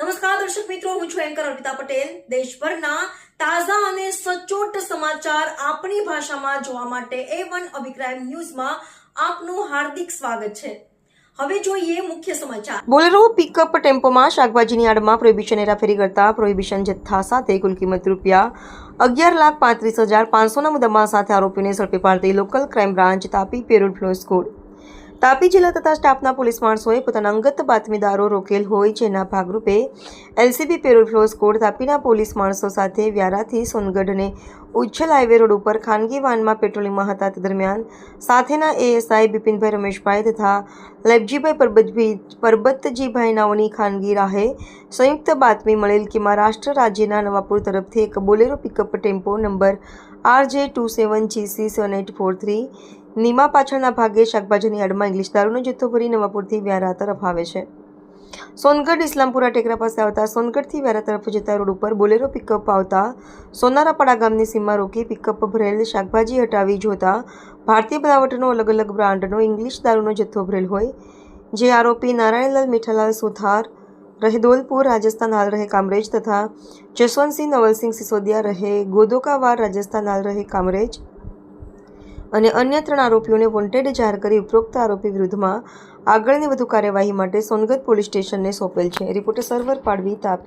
નમસ્કાર, દર્શક મિત્રો, હું છું એન્કર અર્પિતા પટેલ. દેશભરના તાજા અને સચોટ સમાચાર આપણી ભાષામાં જોવા માટે એ વન અભિક્રાઇમ ન્યૂઝમાં આપનું હાર્દિક સ્વાગત છે. હવે જોઈએ મુખ્ય સમાચાર. બોલેરો પિકઅપ ટેમ્પોમાં શાકભાજીની આડમાં પ્રોહિબિશન હેરાફેરી કરતા પ્રોહિબિશન જથ્થા સાથે કુલ કિંમત રૂપિયા અગિયાર લાખ પાંત્રીસ હજાર પાંચસોના મુદ્દામાં સાથે આરોપીને ઝડપી પાડતી local crime branch Tapi parole furlough squad Tapi જિલ્લા તથા સ્ટાફના પોલીસ માણસોએ પોતાના અંગત બાતમીદારો રોકેલ હોય જેના ભાગરૂપે એલસીબી પેરોલ ફ્લો સ્કોડ તાપીના પોલીસ માણસો સાથે વ્યારાથી સોનગઢ અને ઉચ્છલ હાઈવે રોડ ઉપર ખાનગી વાનમાં પેટ્રોલિંગમાં હતા. તે દરમિયાન સાથેના એએસઆઈ બિપિનભાઈ રમેશભાઈ તથા લેબજીભાઈ પરબતભાઈ પરબતજીભાઈ નાઓની ખાનગી રાહે સંયુક્ત બાતમી મળેલ કે મહારાષ્ટ્ર રાજ્યના નવાપુર તરફથી એક Bolero pickup tempo number R J two seven GC seven eight four three Nima પાછળના ભાગે શાકભાજીની આડમાં ઇંગ્લિશ દારૂનો જથ્થો ભરી નવાપુરથી વ્યારા તરફ આવે છે. સોનગઢ, ઇસ્લામપુરા ટેકરા પાસે આવતા સોનગઢથી વ્યારા તરફ જતા રોડ ઉપર બોલેરો પિકઅપ આવતા સોનારાપાડા ગામની સીમા રોકી પિકઅપ ભરેલ શાકભાજી હટાવી જોતા ભારતીય બનાવટનો અલગ અલગ બ્રાન્ડનો ઇંગ્લિશ દારૂનો જથ્થો ભરેલ હોય, જે આરોપી નારાયણલાલ મીઠાલાલ સુથાર રહે દોલપુર, રાજસ્થાન હાલ રહે કામરેજ તથા જસવંતસિંહ નવલસિંહ સિસોદિયા રહે ગોદોકાવાર, રાજસ્થાન હાલ રહે કામરેજ અને અન્ય ત્રણ આરોપીઓને વોન્ટેડ જાહેર કરી ઉપરોક્ત આરોપી વિરુદ્ધમાં આગળની વધુ કાર્યવાહી માટે સોનગઢ પોલીસ સ્ટેશનને સોંપેલ છે. રિપોર્ટર સર્વર પાડવી તાપી.